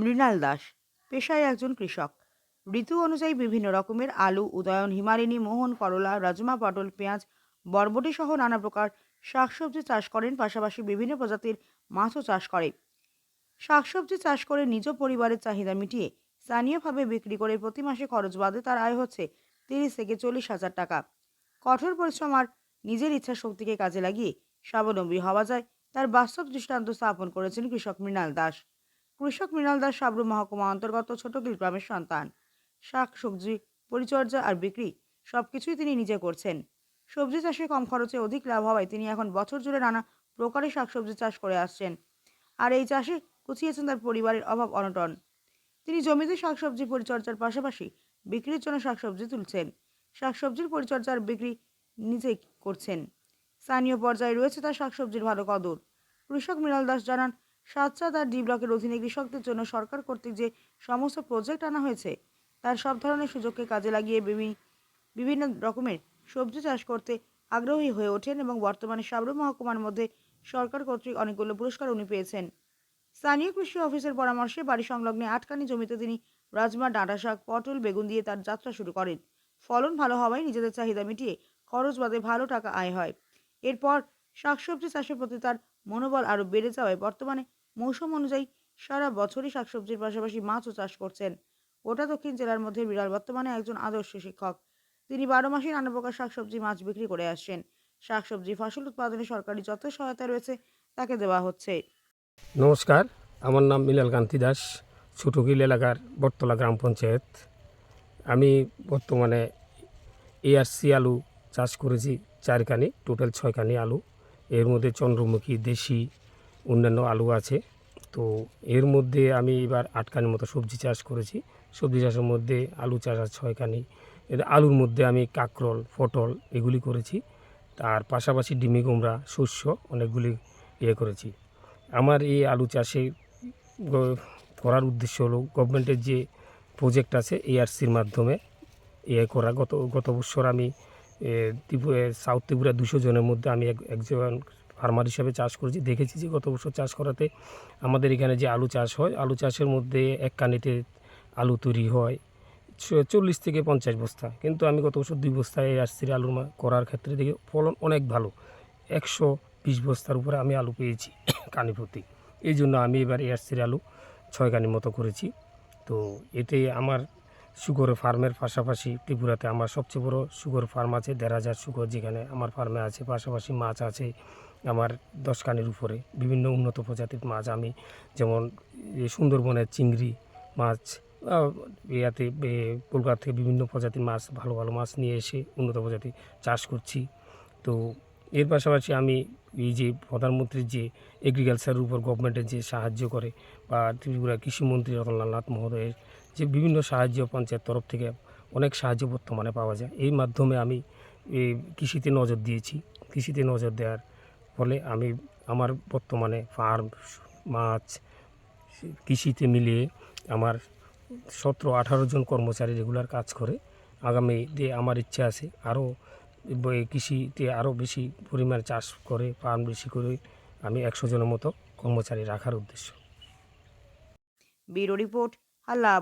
মৃণাল দাস, পেশায় একজন কৃষক। ঋতু অনুযায়ী বিভিন্ন রকমের আলু, উদয়ন, হিমালিনী, মোহন, করলা, রাজমা, পটল, পেঁয়াজ, বরবটি সহ নানা প্রকার শাকসবজি চাষ করেন, পাশাপাশি বিভিন্ন প্রজাতির মাছও চাষ করে। শাকসবজি চাষ করে নিজ পরিবারের চাহিদা মিটিয়ে স্থানীয়ভাবে বিক্রি করে প্রতি মাসে খরচ বাদে তার আয় হচ্ছে তিরিশ থেকে চল্লিশ হাজার টাকা। কঠোর পরিশ্রম আর নিজের ইচ্ছা শক্তিকে কাজে লাগিয়ে স্বাবলম্বী হওয়া যায়, তার বাস্তব দৃষ্টান্ত স্থাপন করেছেন কৃষক মৃণাল দাস। কৃষক মৃণাল দাস সাবরু মহকুমা অন্তর্গত ছোটকিল গ্রামের সন্তান। শাক, সবজি, পরিচর্যা আর বিক্রি সব কিছুই তিনি নিজে করছেন। সবজি চাষে কম খরচে অধিক লাভ হওয়ায় তিনি এখন বছর জুড়ে নানা প্রকারের শাকসবজি চাষ করে আসছেন আর এই চাষে গুছিয়েছেন তার পরিবারের অভাব অনটন। তিনি জমিতে শাকসবজি পরিচর্যার পাশাপাশি বিক্রির জন্য শাকসবজি তুলছেন। শাকসবজির পরিচর্যা আর বিক্রি নিজেই করছেন। স্থানীয় পর্যায়ে রয়েছে তার শাকসবজির ভালো কদর। কৃষক মৃণাল দাস জানান সাতচাঁদ আর ডি ব্লকের অধীনে কৃষকদের জন্য সরকার কর্তৃক যে সমস্ত প্রজেক্ট আনা হয়েছে, তার সব ধরনের সুযোগকে কাজে লাগিয়ে বিভি- বিভিন্ন রকমের সবজি চাষ করতে আগ্রহী হয়ে ওঠেন এবং বর্তমানে সাবরু মহকুমার মধ্যে সরকার কর্তৃক অনেকগুলো পুরস্কার উনি পেয়েছেন। স্থানীয় কৃষি অফিসের পরামর্শে বাড়ি সংলগ্নে আটকানি জমিতে তিনি রাজমা, ডাঁটা শাক, পটল, বেগুন দিয়ে তার যাত্রা শুরু করেন। ফলন ভালো হওয়ায় নিজেদের চাহিদা মিটিয়ে খরচ বাদে ভালো টাকা আয় হয়। এরপর শাকসবজি চাষের প্রতি তার মনোবল আরও বেড়ে যাওয়ায় বর্তমানে মৌসুম অনুযায়ী সারা বছরই শাকসবজির পাশাপাশি মাছও চাষ করছেন। গোটা দক্ষিণ জেলার মধ্যে বিড়াল বর্তমানে একজন আদর্শ শিক্ষক। তিনি বারো মাসে নানা প্রকার শাকসবজি মাছ বিক্রি করে আসছেন। শাকসবজি ফসল উৎপাদনে সরকারি যত সহায়তা রয়েছে, তাকে দেওয়া হচ্ছে। নমস্কার, আমার নাম মিলাল কান্তি দাস, ছোটকিল এলাকার বটতলা গ্রাম পঞ্চায়েত। আমি বর্তমানে এআরসি আলু চাষ করেছি চারখানি, টোটাল ছয়খানি আলু। এর মধ্যে চন্দ্রমুখী, দেশি, অন্যান্য আলু আছে। তো এর মধ্যে আমি এবার আটখানির মতো সবজি চাষ করেছি। সবজি চাষের মধ্যে আলু চাষ আছে ছয়খানি। আলুর মধ্যে আমি কাকরল, পটল এগুলি করেছি। তার পাশাপাশি ডিমি কুমড়া, শস্য অনেকগুলি ইয়ে করেছি। আমার এই আলু চাষে করার উদ্দেশ্য হলো গভর্নমেন্টের যে প্রজেক্ট আছে এআরসির মাধ্যমে ইয়ে করা। গত গত বছর আমি ত্রিপুরা, সাউথ ত্রিপুরা দুশো জনের মধ্যে আমি এক, একজন ফার্মার হিসাবে চাষ করেছি। দেখেছি যে গত বছর চাষ করাতে আমাদের এখানে যে আলু চাষ হয়, আলু চাষের মধ্যে এক কানিতে আলু তৈরি হয় চল্লিশ থেকে পঞ্চাশ বস্তা। কিন্তু আমি গত বছর দুই বস্তায় এআরসির আলু করার ক্ষেত্রে দেখি ফলন অনেক ভালো। একশো বিশ বস্তার উপরে আমি আলু পেয়েছি কানি প্রতি। এই জন্য আমি এবার এয়ারসির আলু ছয় কানি মতো করেছি। তো এতে আমার সুগর ফার্মের পাশাপাশি ত্রিপুরাতে আমার সবচেয়ে বড় সুগর ফার্ম আছে দেড় হাজার সুগর, যেখানে আমার ফার্মে আছে, পাশাপাশি মাছ আছে আমার দশ কানির উপরে। বিভিন্ন উন্নত প্রজাতির মাছ আমি, যেমন সুন্দরবনের চিংড়ি মাছ ইয়াতে কলকাতা থেকে বিভিন্ন প্রজাতির মাছ, ভালো ভালো মাছ নিয়ে এসে উন্নত প্রজাতি চাষ করছি। তো এর পাশাপাশি আমি এই যে প্রধানমন্ত্রীর যে এগ্রিকালচারের উপর গভর্নমেন্টের যে সাহায্য করে বা ত্রিপুরা কৃষিমন্ত্রী রতনলাল নাথ মহোদয়ের যে বিভিন্ন সাহায্য পঞ্চায়েত তরফ থেকে অনেক সাহায্য বর্তমানে পাওয়া যায়। এই মাধ্যমে আমি এই কৃষিতে নজর দিয়েছি। কৃষিতে নজর দেওয়ার ফলে আমি আমার বর্তমানে ফার্ম মাছ কৃষিতে মিলিয়ে আমার সতেরো আঠারো জন কর্মচারী রেগুলার কাজ করে। আগামী যে আমার ইচ্ছা আছে আরও কৃষিতে আরও বেশি পরিমাণ চাষ করে ফার্ম বেশি করে আমি একশো জনের মতো কর্মচারী রাখার উদ্দেশ্য। ব্যুরো রিপোর্ট আল্লাহ